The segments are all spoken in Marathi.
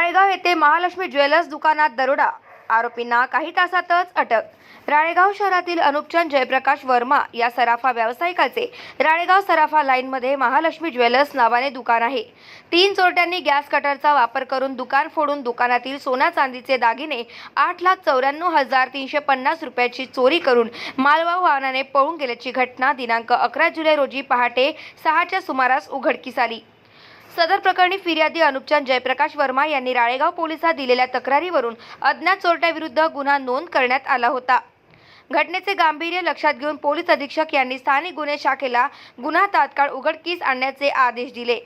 राळेगाव येथे महालक्ष्मी ज्वेलर्स दुकानात दरोडा. आरोपींना काही तासातच अटक. राळेगाव शहरातील अनुपचंद जयप्रकाश वर्मा या सराफा व्यावसायिकाचे राळेगाव सराफा लाईनमध्ये महालक्ष्मी ज्वेलर्स नावाने दुकान आहे. तीन चोरट्यांनी गॅस कटरचा वापर करून दुकान फोडून दुकानातील सोना चांदीचे दागिने आठ लाख चौऱ्याण्णव हजार तीनशे पन्नास रुपयाची चोरी करून मालवाहू वाहनाने पळून गेल्याची घटना दिनांक अकरा जुलै रोजी पहाटे सहाच्या सुमारास उघडकीस आली. सदर प्रकरणी फिर्यादी अनुपचंद जयप्रकाश वर्मा यांनी राळेगाव पोलिसात दिलेल्या तक्रारीवरून अज्ञात चोरट्याविरुद्ध गुन्हा नोंद करण्यात आला होता. घटनेचे गांभीर्य लक्षात घेऊन पोलीस अधीक्षक यांनी स्थानिक गुन्हे शाखेला गुन्हा तात्काळ उघडकीस आणण्याचे आदेश दिले.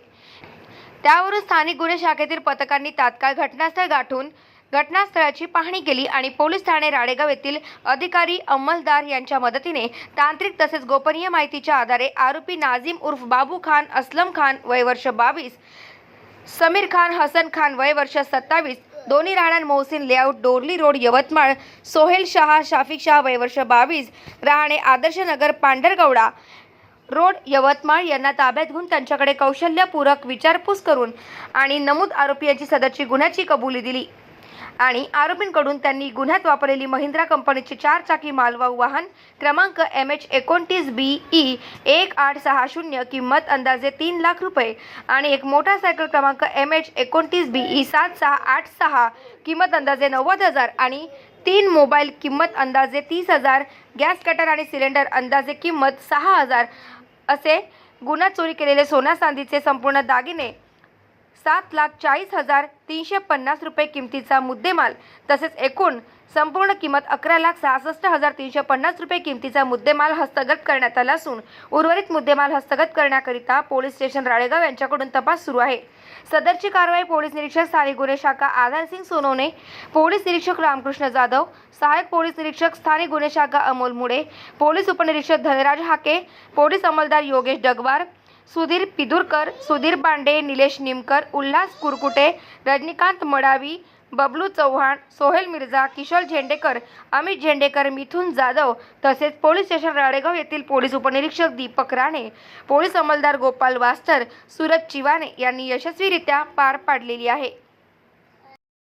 त्यावरून स्थानिक गुन्हे शाखेतील पथकांनी तात्काळ घटनास्थळ गाठून घटनास्थळाची पाहणी केली आणि पोलीस ठाणे राळेगाव येथील अधिकारी अंमलदार यांच्या मदतीने तांत्रिक तसेच गोपनीय माहितीच्या आधारे आरोपी नाझीम उर्फ बाबू खान असलम खान वय वर्ष बावीस समीर खान हसन खान वय वर्ष सत्तावीस दोन्ही राहणार मोहसिन लेआउट डोरली रोड यवतमाळ सोहेल शहा शाफिक शहा वय वर्ष बावीस राहणे आदर्शनगर पांढरगौडा रोड यवतमाळ. यांना ताब्यात घेऊन त्यांच्याकडे कौशल्यपूरक विचारपूस करून आणि नमूद आरोपी यांची सदरची गुन्ह्याची कबुली दिली. आणि आरोपींकडून त्यांनी गुन्ह्यात वापरलेली महिंद्रा कंपनीचे चार चाकी मालवाहू वाहन क्रमांक एम एच एकोणतीस बी ई एक आठ सहा शून्य किंमत अंदाजे तीन लाख रुपये आणि एक मोटारसायकल क्रमांक एम एच एकोणतीस बी ई सात सहा आठ सहा किंमत अंदाजे नव्वद हजार आणि तीन मोबाईल किंमत अंदाजे तीस हजार गॅस कटर आणि सिलेंडर अंदाजे किंमत सहा हजार असे गुन्हा चोरी केलेले सोना चांदीचे संपूर्ण दागिने सात लाख चाळीस हजार तीनशे पन्नास रुपये किमतीचा मुद्देमाल. तसेच एकूण संपूर्ण किंमत अकरा लाख सहासष्ट हजार तीनशे पन्नास रुपये किमतीचा मुद्देमाल हस्तगत करण्यात आला असून उर्वरित मुद्देमाल हस्तगत करण्याकरिता पोलीस स्टेशन राळेगाव यांच्याकडून तपास सुरू आहे. सदरची कारवाई पोलीस निरीक्षक स्थानिक गुन्हे शाखा आधारसिंग सोनवणे पोलीस निरीक्षक रामकृष्ण जाधव सहाय्यक पोलीस निरीक्षक स्थानिक गुन्हे शाखा अमोल मुडे पोलीस उपनिरीक्षक धनराज हाके पोलीस अंमलदार योगेश डगवार सुधीर पिदुरकर सुधीर बांडे निलेश निमकर उल्हास कुरकुटे रजनीकांत मडावी बबलू चव्हाण सोहेल मिर्झा किशोर झेंडेकर अमित झेंडेकर मिथुन जाधव तसेच पोलीस स्टेशन राळेगाव येथील पोलीस उपनिरीक्षक दीपक राणे पोलीस अंमलदार गोपाल वास्तर सूरज चिवाने यांनी यशस्वीरित्या पार पाडलेली आहे.